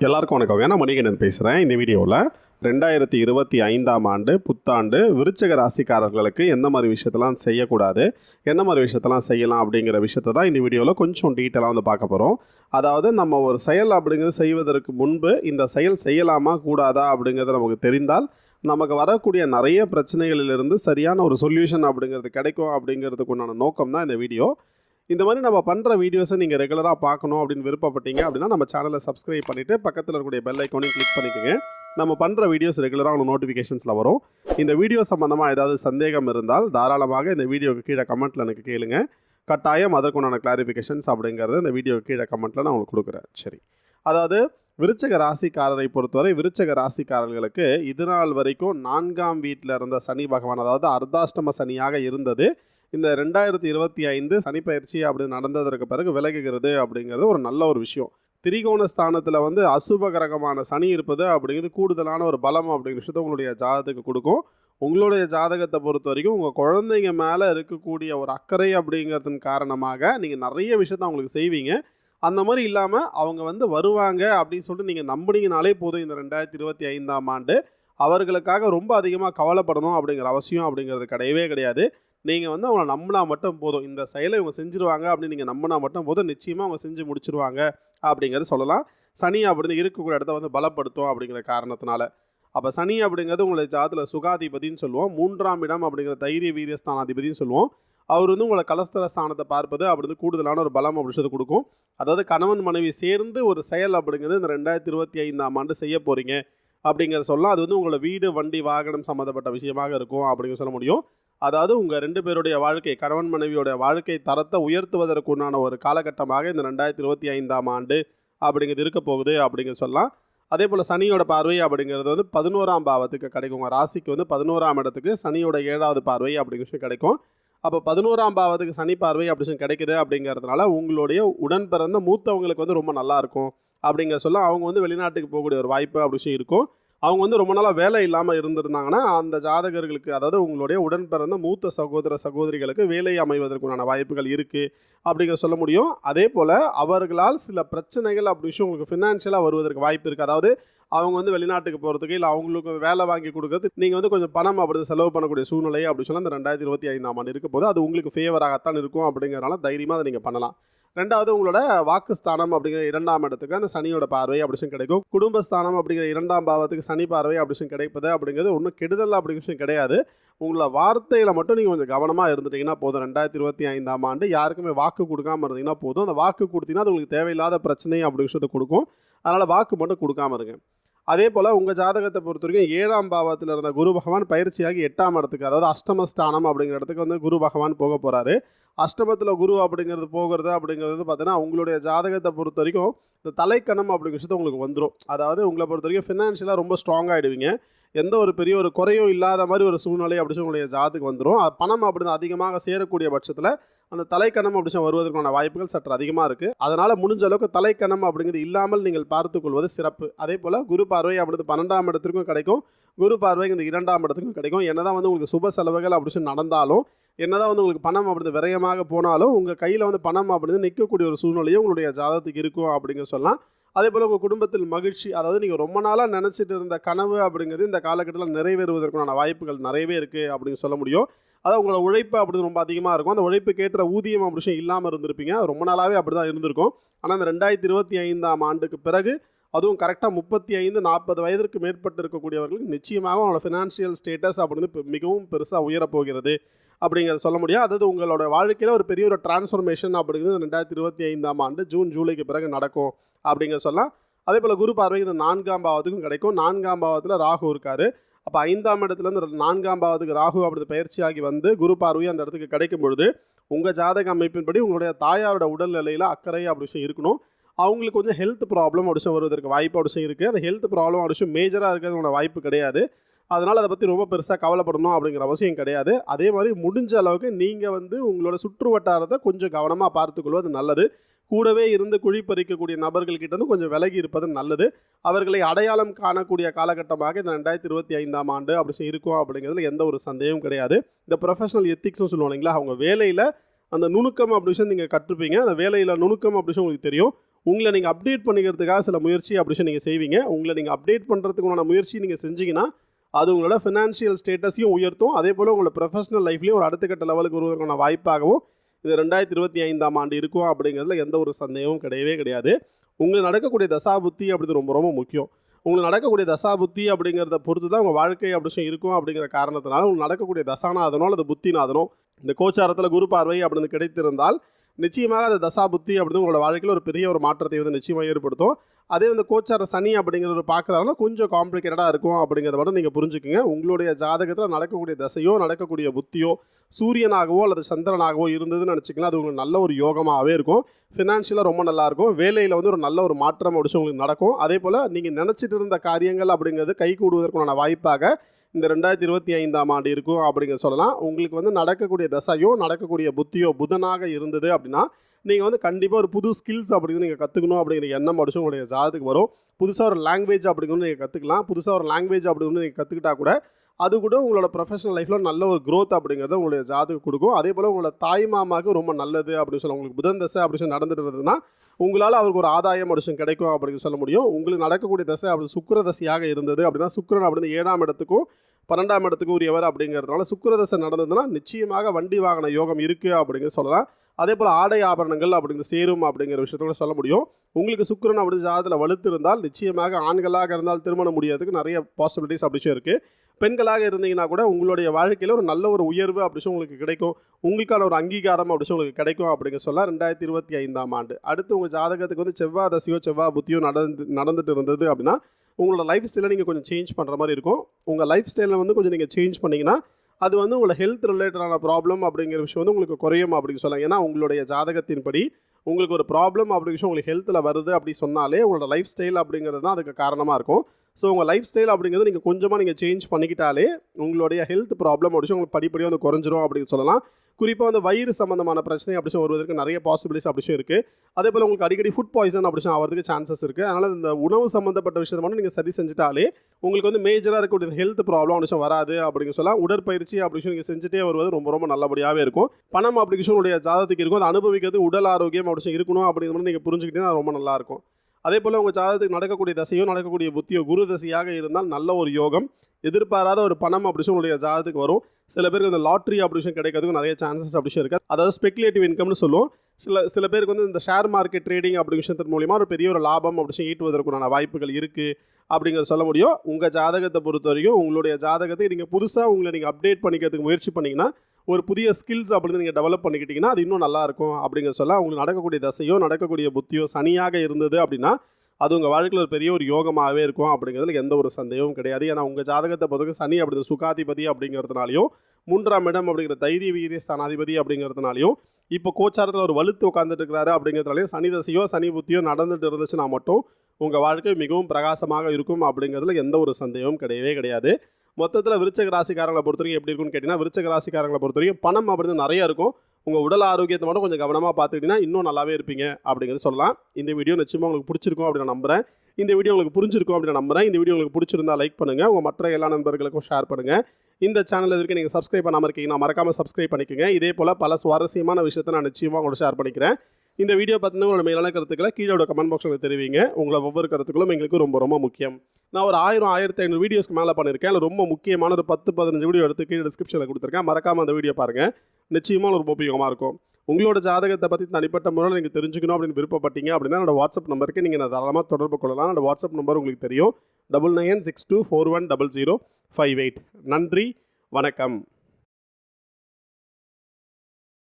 எல்லாருக்கும் வணக்கம். ஏன்னா மணிகண்டன் பேசுகிறேன் இந்த வீடியோவில் ரெண்டாயிரத்தி இருபத்தி ஐந்தாம் ஆண்டு புத்தாண்டு விருச்சக ராசிக்காரர்களுக்கு எந்த மாதிரி விஷயத்தெல்லாம் செய்யக்கூடாது என்ன மாதிரி விஷயத்தெல்லாம் செய்யலாம் அப்படிங்கிற விஷயத்தை தான் இந்த வீடியோவில் கொஞ்சம் டீட்டெயிலாக வந்து பார்க்க போகிறோம் அதாவது நம்ம ஒரு செயல் அப்படிங்கிறது செய்வதற்கு முன்பு இந்த செயல் செய்யலாமா கூடாதா அப்படிங்கிறது நமக்கு தெரிந்தால் நமக்கு வரக்கூடிய நிறைய பிரச்சனைகளிலிருந்து சரியான ஒரு சொல்யூஷன் அப்படிங்கிறது கிடைக்கும் அப்படிங்கிறதுக்கு உண்டான நோக்கம் தான் இந்த வீடியோ. இந்த மாதிரி நம்ம பண்ணுற வீடியோஸை நீங்கள் ரெகுலராக பார்க்கணும் அப்படின்னு விருப்பப்பட்டீங்க அப்படின்னா நம்ம சேனலை சப்ஸ்கிரைப் பண்ணிவிட்டு பக்கத்தில் இருக்கக்கூடிய பெல் ஐக்கோனையும் கிளிக் பண்ணிக்கோங்க. நம்ம பண்ணுற வீடியோஸ் ரெகுலராக உங்களுக்கு நோட்டிஃபிகேஷன்ஸில் வரும். இந்த வீடியோ சம்மந்தமாக ஏதாவது சந்தேகம் இருந்தால் தாராளமாக இந்த வீடியோக்கு கீழே கமெண்ட்டில் எனக்கு கேளுங்க. கட்டாயம் அதற்குண்டான கிளாரிஃபிகேஷன்ஸ் அப்படிங்கிறது இந்த வீடியோக்கு கீழே கமெண்ட்டில் நான் உங்களுக்கு கொடுக்குறேன். சரி. அதாவது விருச்சக ராசிக்காரரை பொறுத்தவரை விருச்சக ராசிக்காரர்களுக்கு இது நாள் வரைக்கும் நான்காம் வீட்டில் இருந்த சனி பகவான் அதாவது அர்த்தாஷ்டம சனியாக இருந்தது. இந்த ரெண்டாயிரத்தி இருபத்தி ஐந்து சனி பயிற்சி அப்படி நடந்ததற்கு பிறகு விலகுகிறது அப்படிங்கிறது ஒரு நல்ல ஒரு விஷயம். திரிகோண ஸ்தானத்தில் வந்து அசுப கிரகமான சனி இருப்பது அப்படிங்கிறது கூடுதலான ஒரு பலம் அப்படிங்கிற விஷயத்த உங்களுடைய ஜாதகத்துக்கு கொடுக்கும். உங்களுடைய ஜாதகத்தை பொறுத்த வரைக்கும் உங்கள் குழந்தைங்க மேலே இருக்கக்கூடிய ஒரு அக்கறை அப்படிங்கிறதன் காரணமாக நீங்கள் நிறைய விஷயத்த அவங்களுக்கு செய்வீங்க. அந்த மாதிரி இல்லாமல் அவங்க வந்து வருவாங்க அப்படின்னு சொல்லிட்டு நீங்கள் நம்பினீங்கனாலே போதும் இந்த ரெண்டாயிரத்தி இருபத்தி ஐந்தாம் ஆண்டு. அவர்களுக்காக ரொம்ப அதிகமாக கவலைப்படணும் அப்படிங்கிற அவசியம் அப்படிங்கிறது கிடையவே கிடையாது. நீங்கள் வந்து அவங்கள நம்பினா மட்டும் போதும். இந்த செயலை இவங்க செஞ்சுருவாங்க அப்படின்னு நீங்கள் நம்பினா மட்டும் போதும். நிச்சயமாக அவங்க செஞ்சு முடிச்சிருவாங்க அப்படிங்கிறது சொல்லலாம். சனி அப்படின்னு இருக்கக்கூடிய இடத்த வந்து பலப்படுத்தும் அப்படிங்கிற காரணத்தினால. அப்போ சனி அப்படிங்கிறது உங்களை ஜாதத்தில் சுகாதிபதின்னு சொல்லுவோம். மூன்றாம் இடம் அப்படிங்கிற தைரிய வீரிய ஸ்தானாதிபதினு சொல்லுவோம். அவர் வந்து உங்களை கலஸ்தர ஸ்தானத்தை பார்ப்பது அப்படி வந்து கூடுதலான ஒரு பலம் அப்படின்றத கொடுக்கும். அதாவது கணவன் மனைவி சேர்ந்து ஒரு செயல் அப்படிங்கிறது இந்த ரெண்டாயிரத்தி இருபத்தி ஐந்தாம் ஆண்டு செய்ய போகிறீங்க அப்படிங்கிறத சொல்லலாம் அது வந்து உங்களை வீடு வண்டி வாகனம் சம்மந்தப்பட்ட விஷயமாக இருக்கும் அப்படிங்கிற சொல்ல முடியும். அதாவது உங்கள் ரெண்டு பேருடைய வாழ்க்கை கணவன் மனைவியோட வாழ்க்கை தரத்தை உயர்த்துவதற்குண்டான ஒரு காலகட்டமாக இந்த ரெண்டாயிரத்தி இருபத்தி ஐந்தாம் ஆண்டு அப்படிங்கிறது இருக்க போகுது அப்படிங்கிற சொல்லலாம். அதே போல் சனியோட பார்வை அப்படிங்கிறது வந்து பதினோராம் பாவத்துக்கு கிடைக்கும். உங்கள் ராசிக்கு வந்து பதினோராம் இடத்துக்கு சனியோட ஏழாவது பார்வை அப்படிங்கிற விஷயம் கிடைக்கும். அப்போ பதினோராம் பாவத்துக்கு சனி பார்வை அப்படி சொல்லி கிடைக்குது அப்படிங்கிறதுனால உங்களுடைய உடன் பிறந்த மூத்தவங்களுக்கு வந்து ரொம்ப நல்லாயிருக்கும் அப்படிங்கிற சொல்ல அவங்க வந்து வெளிநாட்டுக்கு போகக்கூடிய ஒரு வாய்ப்பு அப்படி விஷயம் இருக்கும். அவங்க வந்து ரொம்ப நாளாக வேலை இல்லாமல் இருந்திருந்தாங்கன்னா அந்த ஜாதகர்களுக்கு அதாவது உங்களுடைய உடன் பிறந்த மூத்த சகோதர சகோதரிகளுக்கு வேலை அமைவதற்குண்டான வாய்ப்புகள் இருக்குது அப்படிங்கிற சொல்ல முடியும். அதே போல் அவர்களால் சில பிரச்சனைகள் அப்படி விஷயம் உங்களுக்கு ஃபினான்ஷியலாக வருவதற்கு வாய்ப்பு இருக்குது அதாவது அவங்க வந்து வெளிநாட்டுக்கு போகிறதுக்கு இல்லை அவங்களுக்கு வேலை வாங்கி கொடுக்கறது நீங்கள் வந்து கொஞ்சம் பணம் அப்படி செலவு பண்ணக்கூடிய சூழ்நிலை அப்படி சொன்னால் அந்த ரெண்டாயிரத்தி இருபத்தி ஐந்தாம் ஆண்டு இருக்க போது அது உங்களுக்கு ஃபேவராகத்தான் இருக்கும் அப்படிங்கிறனால தைரியமாக அதை நீங்கள் பண்ணலாம். ரெண்டாவது உங்களோட வாக்கு ஸ்தானம் அப்படிங்கிற இரண்டாம் இடத்துக்கு அந்த சனியோட பார்வை அப்படி கிடைக்கும். குடும்பஸ்தானம் அப்படிங்கிற இரண்டாம் பாவத்துக்கு சனி பார்வை அப்படி கிடைப்பது அப்படிங்கிறது ஒன்றும் கெடுதல் அப்படிங்கிற விஷயம் கிடையாது. உங்களை வார்த்தையில் மட்டும் நீங்கள் கொஞ்சம் கவனமாக இருந்துட்டீங்கன்னா போதும். ரெண்டாயிரத்தி இருபத்தி ஐந்தாம் ஆண்டு யாருக்குமே வாக்கு கொடுக்காம இருந்தீங்கன்னா போதும். அந்த வாக்கு கொடுத்தீங்கன்னா அது உங்களுக்கு தேவையில்லாத பிரச்சனை அப்படி விஷயத்தை கொடுக்கும். அதனால் வாக்கு மட்டும் கொடுக்காம இருங்க. அதே போல் உங்கள் ஜாதகத்தை பொறுத்த வரைக்கும் ஏழாம் பாவத்தில் இருந்த குரு பகவான் பயிற்சியாகி எட்டாம் இடத்துக்கு அதாவது அஷ்டமஸ்தானம் அப்படிங்கிற இடத்துக்கு வந்து குரு பகவான் போக போகிறாரு அஷ்டமத்தில் குரு அப்படிங்கிறது போகிறது அப்படிங்கிறது பார்த்தீங்கன்னா உங்களுடைய ஜாதகத்தை பொறுத்த வரைக்கும் இந்த தலைக்கணம் அப்படிங்கிற விஷயத்த உங்களுக்கு வந்துடும் அதாவது உங்களை பொறுத்த வரைக்கும் ஃபினான்ஷியலாக ரொம்ப ஸ்ட்ராங் ஆகிடுவீங்க எந்த ஒரு பெரிய ஒரு குறையும் இல்லாத மாதிரி ஒரு சூழ்நிலை அப்படின்னு சொல்லி உங்களுடைய ஜாதகம் வந்துடும் பணம் அப்படி அதிகமாக சேரக்கூடிய பட்சத்தில் அந்த தலைக்கணம் அப்படி வருவதற்கான வாய்ப்புகள் சற்று அதிகமாக இருக்குது அதனால் முடிஞ்ச அளவுக்கு தலைக்கணம் அப்படிங்கிறது இல்லாமல் நீங்கள் பார்த்துக்கொள்வது சிறப்பு. அதே போல் குரு பார்வை அப்படிங்கிறது பன்னெண்டாம் இடத்திற்கும் கிடைக்கும். குரு பார்வை இந்த இரண்டாம் இடத்துக்கும் கிடைக்கும். என்னதான் வந்து உங்களுக்கு சுப செலவுகள் அப்படின்னு சொல்லி நடந்தாலும் என்னதான் வந்து உங்களுக்கு பணம் அப்படி விரயமாக போனாலும் உங்கள் கையில் வந்து பணம் அப்படின்னு நிற்கக்கூடிய ஒரு சூழ்நிலையும் உங்களுடைய ஜாதகத்துக்கு இருக்கும் அப்படிங்க சொல்லலாம். அதே போல் உங்கள் குடும்பத்தில் மகிழ்ச்சி அதாவது நீங்கள் ரொம்ப நாளாக நினச்சிட்டு இருந்த கனவு அப்படிங்கிறது இந்த காலகட்டத்தில் நிறைவேறுவதற்கான வாய்ப்புகள் நிறையவே இருக்குது அப்படின்னு சொல்ல முடியும். அதாவது உங்களோட உழைப்பு அப்படி ரொம்ப அதிகமாக இருக்கும். அந்த உழைப்பு கேட்டுற ஊதியம் அப்படி விஷயம் இல்லாமல் இருந்திருப்பீங்க. ரொம்ப நாளாகவே அப்படி தான் இருந்திருக்கும். ஆனால் அந்த ரெண்டாயிரத்தி இருபத்தி ஐந்தாம் ஆண்டுக்கு பிறகு அதுவும் கரெக்டாக முப்பத்தி ஐந்து நாற்பது வயதிற்கு மேற்பட்டு இருக்கக்கூடியவர்களுக்கு நிச்சயமாக அவங்களோட ஃபினான்ஷியல் ஸ்டேட்டஸ் அப்படின்னு மிகவும் பெருசாக உயரப்போகிறது அப்படிங்கிறத சொல்ல முடியும். அதாவது உங்களோட வாழ்க்கையில் ஒரு பெரிய ஒரு டிரான்ஸ்ஃபர்மேஷன் அப்படிங்கிறது ரெண்டாயிரத்தி இருபத்தி ஐந்தாம் ஆண்டு ஜூன் ஜூலைக்கு பிறகு நடக்கும் அப்படிங்கிற சொல்லலாம். அதே போல் குரு பார்வை இந்த நான்காம் பாவத்துக்கும் கிடைக்கும். நான்காம் பாவத்தில் ராகு இருக்கார். அப்போ ஐந்தாம் இடத்துலேருந்து நான்காம் பாவத்துக்கு ராகு அப்படி பயிற்சியாகி வந்து குரு பார்வை அந்த இடத்துக்கு கிடைக்கும் பொழுது உங்கள் ஜாதக அமைப்பின்படி உங்களுடைய தாயாரோட உடல்நிலையில் அக்கறை அப்படி விஷயம் இருக்கணும். அவங்களுக்கு கொஞ்சம் ஹெல்த் ப்ராப்ளம் அப்படி விஷயம் வருவதற்கு வாய்ப்பு அப்படி விஷயம் இருக்குது அந்த ஹெல்த் ப்ராப்ளம் அப்படி விஷயம் மேஜராக இருக்கிறதுக்கான வாய்ப்பு கிடையாது. அதனால் அதை பற்றி ரொம்ப பெருசாக கவலைப்படணும் அப்படிங்கிற அவசியம் கிடையாது. அதே மாதிரி முடிஞ்ச அளவுக்கு நீங்கள் வந்து உங்களோட சுற்று வட்டாரத்தை கொஞ்சம் கவனமாக பார்த்துக்கொள்வது நல்லது. கூடவே இருந்து குழி பறிக்கக்கூடிய நபர்கள் இருந்து கொஞ்சம் விலகி இருப்பது நல்லது. அவர்களை அடையாளம் காணக்கூடிய காலகட்டமாக இந்த ரெண்டாயிரத்தி இருபத்தி ஐந்தாம் ஆண்டு அப்படி இருக்கும் அப்படிங்கிறதுல எந்த ஒரு சந்தேகமும் கிடையாது. இந்த ப்ரொஃபஷனல் எத்திக்ஸ்னு சொல்லுவோம் இல்லைங்களா? அவங்க வேலையில் அந்த நுணுக்கம் அப்படி விஷயம் நீங்கள் கற்றுப்பீங்க. அந்த வேலையில் நுணுக்கம் அப்படி விஷயம் உங்களுக்கு தெரியும். உங்களை நீங்கள் அப்டேட் பண்ணிக்கிறதுக்காக சில முயற்சி அப்படி நீங்கள் செய்வீங்க. உங்களை நீங்கள் அப்டேட் பண்ணுறதுக்குண்டான முயற்சி நீங்கள் செஞ்சீங்கன்னா அது உங்களோட ஃபினான்ஷியல் ஸ்டேட்டஸையும் உயர்த்தும். அதே போல் உங்களோட ப்ரொஃபஷனல் லைஃப்லையும் ஒரு அடுத்த கட்ட லெவலுக்கு வருவதற்கான வாய்ப்பாகவும் இது ரெண்டாயிரத்தி இருபத்தி ஐந்தாம் ஆண்டு இருக்கும் அப்படிங்கிறதுல எந்த ஒரு சந்தேகமும் கிடையவே கிடையாது. உங்களுக்கு நடக்கக்கூடிய தசாபுத்தி அப்படிங்கிறது ரொம்ப ரொம்ப முக்கியம். உங்களுக்கு நடக்கக்கூடிய தசா புத்தி அப்படிங்கிறத பொறுத்து தான் உங்கள் வாழ்க்கை அப்படி இருக்கும் அப்படிங்கிற காரணத்தினால உங்களுக்கு நடக்கக்கூடிய தசாநாதனோ அல்லது புத்திநாதனோ இந்த கோச்சாரத்தில் குரு பார்வை அப்படின்னு கிடைத்திருந்தால் நிச்சயமாக அது தசா புத்தி அப்படின்னு உங்களோட வாழ்க்கையில் ஒரு பெரிய ஒரு மாற்றத்தை வந்து நிச்சயமாக ஏற்படுத்தும். அதே வந்து கோச்சார சனி அப்படிங்கிறது பார்க்குறாங்கன்னா கொஞ்சம் காம்ப்ளிகேட்டடாக இருக்கும் அப்படிங்கிறத மட்டும் நீங்கள் புரிஞ்சுக்குங்க. உங்களுடைய ஜாதகத்தில் நடக்கக்கூடிய தசையோ நடக்கக்கூடிய புத்தியோ சூரியனாகவோ அல்லது சந்திரனாகவோ இருந்ததுன்னு நினச்சிக்கலாம் அது உங்களுக்கு நல்ல ஒரு யோகமாகவே இருக்கும். ஃபினான்ஷியலாக ரொம்ப நல்லாயிருக்கும் வேலையில் வந்து ஒரு நல்ல ஒரு மாற்றம் அப்படிச்சு உங்களுக்கு நடக்கும். அதே போல் நீங்கள் நினச்சிட்டு இருந்த காரியங்கள் அப்படிங்கிறது கை கூடுவதற்குண்டான வாய்ப்பாக இந்த ரெண்டாயிரத்தி இருபத்தி ஐந்தாம் ஆண்டு இருக்கும் அப்படிங்க சொல்லலாம். உங்களுக்கு வந்து நடக்கக்கூடிய தசையோ நடக்கக்கூடிய புத்தியோ புதனாக இருந்தது அப்படின்னா நீங்கள் வந்து கண்டிப்பாக ஒரு புது ஸ்கில்ஸ் அப்படிங்கிறது நீங்கள் கற்றுக்கணும் அப்படிங்கிற எண்ணம் அடிச்சு உங்களுடைய ஜாதகத்துக்கு வரும். புதுசாக ஒரு லாங்குவேஜ் அப்படிங்கிறது நீங்கள் கற்றுக்கலாம் புதுசாக ஒரு லாங்குவேஜ் அப்படிங்கிறது நீங்கள் கற்றுக்கிட்டா கூட அது கூட உங்களோட ப்ரொஃபஷனல் லைஃப்பில் நல்ல ஒரு க்ரோத் அப்படிங்கிறத உங்களுடைய ஜாதகம் கொடுக்கும். அதே போல் உங்களோட தாய் மாமாவுக்கு ரொம்ப நல்லது அப்படின்னு சொல்ல உங்களுக்கு புதன் தசை அப்படி சொல்லி நடந்துட்டு இருந்ததுன்னா உங்களால் அவருக்கு ஒரு ஆதாயம் அப்படி கிடைக்கும் அப்படின்னு சொல்ல முடியும். உங்களுக்கு நடக்கக்கூடிய தசை அப்படி சுக்கர தசையாக இருந்தது அப்படின்னா சுக்கரன் அப்படின்னு ஏழாம் இடத்துக்கும் பன்னெண்டாம் இடத்துக்கு உரியவர் அப்படிங்கிறதுனால சுக்கரதசை நடந்ததுன்னா நிச்சயமாக வண்டி வாகன யோகம் இருக்குது அப்படிங்கிறது சொல்லலாம். அதே போல் ஆடை ஆபரணங்கள் அப்படிங்கிற சேரும் அப்படிங்கிற விஷயத்தோட சொல்ல முடியும். உங்களுக்கு சுக்கரன் அப்படி ஜாதத்தில் வலுத்து இருந்தால் நிச்சயமாக ஆண்களாக இருந்தால் திருமணம் முடியாததுக்கு நிறைய பாசிபிலிட்டிஸ் அப்படிச்சும் இருக்குது பெண்களாக இருந்தீங்கன்னா கூட உங்களுடைய வாழ்க்கையில் ஒரு நல்ல ஒரு உயர்வு அப்படிச்சும் உங்களுக்கு கிடைக்கும். உங்களுக்கான ஒரு அங்கீகாரம் அப்படிச்சும் உங்களுக்கு கிடைக்கும் அப்படிங்க சொல்ல ரெண்டாயிரத்தி இருபத்தி ஐந்தாம் ஆண்டு. அடுத்து உங்கள் ஜாதகத்துக்கு வந்து செவ்வாய் தசையோ செவ்வாய் புத்தியோ நடந்து நடந்துட்டு இருந்தது அப்படின்னா உங்களோட லைஃப் ஸ்டைலை நீங்கள் கொஞ்சம் சேஞ்ச் பண்ணுற மாதிரி இருக்கும். உங்கள் லைஃப் ஸ்டைலில் வந்து கொஞ்சம் நீங்கள் சேஞ்ச் பண்ணிங்கன்னா அது வந்து உங்களை ஹெல்த் ரிலேட்டடான ப்ராப்ளம் அப்படிங்கிற விஷயம் வந்து உங்களுக்கு குறையும் அப்படின்னு சொல்லலாம். ஏன்னா உங்களுடைய ஜாதகத்தின்படி உங்களுக்கு ஒரு ப்ராப்ளம் அப்படிங்கிற விஷயம் உங்களுக்கு ஹெல்த்தில் வருது அப்படி சொன்னாலே உங்களோட லைஃப் ஸ்டைல் அப்படிங்கிறது தான் அதுக்கு காரணமாக இருக்கும். ஸோ உங்கள் லைஃப் ஸ்டைல் அப்படிங்கிறது நீங்கள் கொஞ்சமாக நீங்கள் சேஞ்ச் பண்ணிக்கிட்டாலே உங்களுடைய ஹெல்த் ப்ராப்ளம் அப்படிச்சு உங்களுக்கு படிப்படியாக வந்து குறைஞ்சிரும் அப்படின்னு சொல்லலாம். குறிப்பாக வந்து வயிறு சம்மந்தமான பிரச்சனை அப்படிச்சும் வருவதற்கு நிறைய பாசிபிலிட்டிஸ் அப்படிச்சும் இருக்குது அதே போல் உங்களுக்கு அடிக்கடி ஃபுட் பாய்சன் அப்படிச்சும் ஆகிறதுக்கு சான்சஸ் இருக்குது அதனால் இந்த உணவு சம்மந்தப்பட்ட விஷயத்தை மட்டும் நீங்கள் சரி செஞ்சுட்டாலே உங்களுக்கு வந்து மேஜராக இருக்கக்கூடிய ஹெல்த் ப்ராப்ளம் அப்படிச்சும் வராது அப்படின்னு சொல்லலாம். உடற்பயிற்சி அப்படி நீங்கள் செஞ்சுட்டே வருவது ரொம்ப ரொம்ப நல்லபடியாகவே இருக்கும். பணம் அப்படிங்கிற ஜாதத்துக்கு இருக்கும். அதை அனுபவிக்கிறது உடல் ஆரோக்கியம் அப்படிச்சும் இருக்கணும் அப்படிங்கிற நீங்கள் புரிஞ்சுக்கிட்டீங்கன்னா ரொம்ப நல்லாயிருக்கும் அதே போல் உங்கள் ஜாதகத்துக்கு நடக்கக்கூடிய தசையோ நடக்கக்கூடிய புத்தியோ குரு தசையாக இருந்தால் நல்ல ஒரு யோகம். எதிர்பாராத ஒரு பணம் அப்படி உங்களுடைய ஜாதகத்துக்கு வரும். சில பேருக்கு இந்த லாட்ரி அப்படிஷன் கிடைக்கிறதுக்கு நிறைய சான்சஸ் அப்படி இருக்குது அதாவது ஸ்பெகுலேட்டிவ் இன்கம்னு சொல்லுவோம். சில சில பேருக்கு வந்து இந்த ஷேர் மார்க்கெட் ட்ரேடிங் அப்படி விஷயத்தின் மூலிமா ஒரு பெரிய ஒரு லாபம் அப்படி ஈட்டுவதற்குண்டான வாய்ப்புகள் இருக்குது அப்படிங்கிறத சொல்ல முடியும். உங்கள் ஜாதகத்தை பொறுத்த வரைக்கும் உங்களுடைய ஜாதகத்தை நீங்கள் புதுசாக உங்களை நீங்கள் அப்டேட் பண்ணிக்கிறதுக்கு முயற்சி பண்ணிங்கன்னா ஒரு புதிய ஸ்கில்ஸ் அப்படின்னு நீங்கள் டெவலப் பண்ணிக்கிட்டிங்கன்னா அது இன்னும் நல்லாயிருக்கும் அப்படிங்கிற சொல்ல உங்களுக்கு நடக்கக்கூடிய தசையோ நடக்கக்கூடிய புத்தியோ சனியாக இருந்தது அப்படின்னா அது உங்கள் வாழ்க்கையில் ஒரு பெரிய ஒரு யோகமாகவே இருக்கும் அப்படிங்கிறதுல எந்த ஒரு சந்தேகமும் கிடையாது. ஏன்னா உங்கள் ஜாதகத்தை பொறுத்தவரைக்கும் சனி அப்படிங்கிற சுகாதிபதி அப்படிங்கிறதுனாலையும் மூன்றாம் இடம் அப்படிங்கிற தைரிய வீரிய ஸ்தானாதிபதி அப்படிங்கிறதுனாலையும் இப்போ கோச்சாரத்தில் ஒரு வலுத்து உட்காந்துட்டு இருக்கிறாரு அப்படிங்கிறதுனாலையும் சனி தசையோ சனி புத்தியோ நடந்துட்டு இருந்துச்சுன்னா மட்டும் உங்கள் வாழ்க்கை மிகவும் பிரகாசமாக இருக்கும் அப்படிங்கிறதுல எந்த ஒரு சந்தேகமும் கிடையவே கிடையாது. மொத்தத்தில் விருச்சக ராசிக்காரங்களை பொறுத்த வரைக்கும் எப்படி இருக்குன்னு கேட்டிங்கன்னா விருச்சக ராசிக்காரங்களை பொறுத்த வரைக்கும் பணம் அப்படின்னு நிறைய இருக்கும். உங்கள் உடல் ஆரோக்கியத்தை மட்டும் கொஞ்சம் கவனமாக பார்த்துக்கிட்டிங்கன்னா இன்னும் நல்லாவே இருப்பீங்க அப்படிங்கிறது சொல்லலாம். இந்த வீடியோ நிச்சயமாக உங்களுக்கு பிடிச்சிருக்கும் அப்படின்னு நான் நம்புகிறேன் இந்த வீடியோ உங்களுக்கு புரிஞ்சிருக்கும் அப்படின்னு நம்புகிறேன் இந்த வீடியோ உங்களுக்கு பிடிச்சிருந்தா லைக் பண்ணுங்கள் உங்கள் மற்ற எல்லா நண்பர்களுக்கும் ஷேர் பண்ணுங்கள் இந்த சேனல் இதற்கு நீங்கள் சப்ஸ்கிரைப் பண்ணாமல் இருக்கீங்கன்னா மறக்காமல் சப்ஸ்கிரைப் பண்ணிக்கோங்க. இதே போல் பல சுவாரஸ்யமான விஷயத்தை நான் நிச்சயமாக உங்களுக்கு ஷேர் பண்ணிக்கிறேன். இந்த வீடியோ பார்த்தீங்கன்னா உங்களோட மேலான கருத்துக்களை கீழே கமெண்ட் பாக்ஸில் தெரிவிங்க. உங்களை ஒவ்வொரு கருத்துக்களும் எங்களுக்கு ரொம்ப ரொம்ப முக்கியம். நான் ஒரு ஆயிரம் ஆயிரத்தி ஐநூறு வீடியோஸ்க்கு மேலே பண்ணியிருக்கேன் அதில் ரொம்ப முக்கியமான ஒரு பத்து பதினஞ்சு வீடியோ எடுத்து கீழே டிஸ்கிரிப்ஷனில் கொடுத்துருக்கேன். மறக்காமல் அந்த வீடியோ பாருங்கள் நிச்சயமாக ரொம்ப உபயோகமாக இருக்கும். உங்களோட ஜாதகத்தை பற்றி தனிப்பட்ட முறையில் நீங்கள் தெரிஞ்சுக்கணும் அப்படின்னு விருப்பப்பட்டீங்க அப்படின்னா என்னோட வாட்ஸ்அப் நம்பருக்கு நீங்கள் நான் தாராளமாக தொடர்பு கொள்ளலாம். என்னோட வாட்ஸ்அப் நம்பர் உங்களுக்கு தெரியும். Double nine six two four one double zero five eight நன்றி. வணக்கம்.